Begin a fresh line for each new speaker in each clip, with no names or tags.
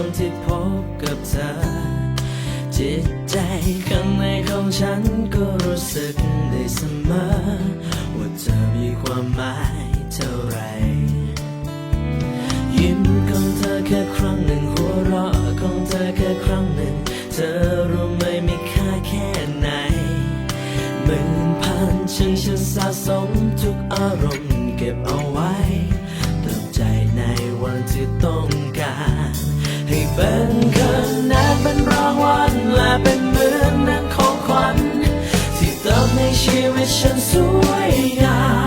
วัที่พบกับเธอ จิตใจข้างในของฉันก็รู้สึกได้เสมอ ว่าเธอมีความหมายเท่าไร ยิ้มของเธอแค่ครั้งหนึ่งหัวเราะของเธอแค่ครั้งหนึ่ง เธอรู้ไหมมีค่าแค่ไหนหมื่นพันช่างฉันสะส เป็นคะแนนเป็นรางวัลและเป็นเหมือนนั้นของขวัญที่เติมในชีวิตฉันสวยงาม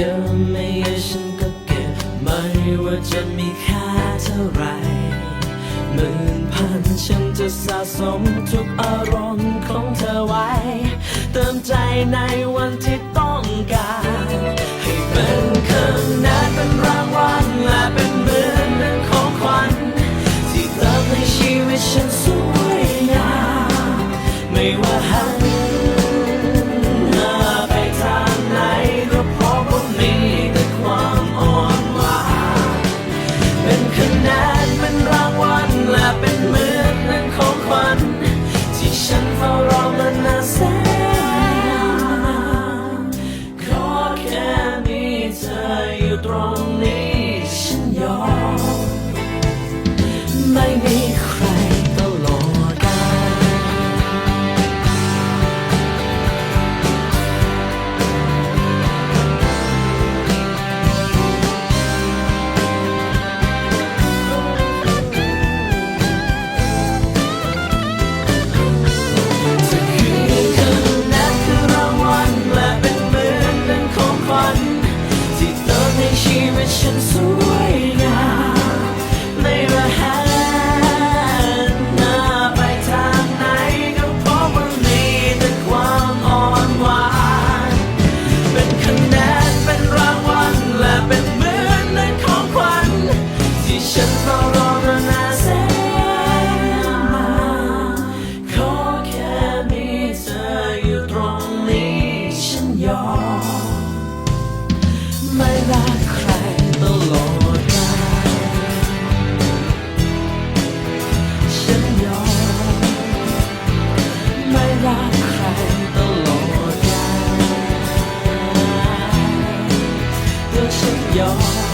ยอะไม่เยอะฉันก็เก็บไม่ว่าจะมีค่าเท่าไรหมื่นพันฉันจะสะสมทุกอารมณ์ของเธอไว้ เติมใจในวันที่ต้องการ you drawn near. สวยงามไม่ระแหงน้าไปทางไหนก็พบมันมีแต่ความอ่อนหวาน เป็นคะแนนเป็นรางวัลและเป็นเหมือนในของขวัญที่ฉันเฝ้รอมานานแสนมาขอแค่มีเธออยู่ตรงนี้ฉันยอม my life. 要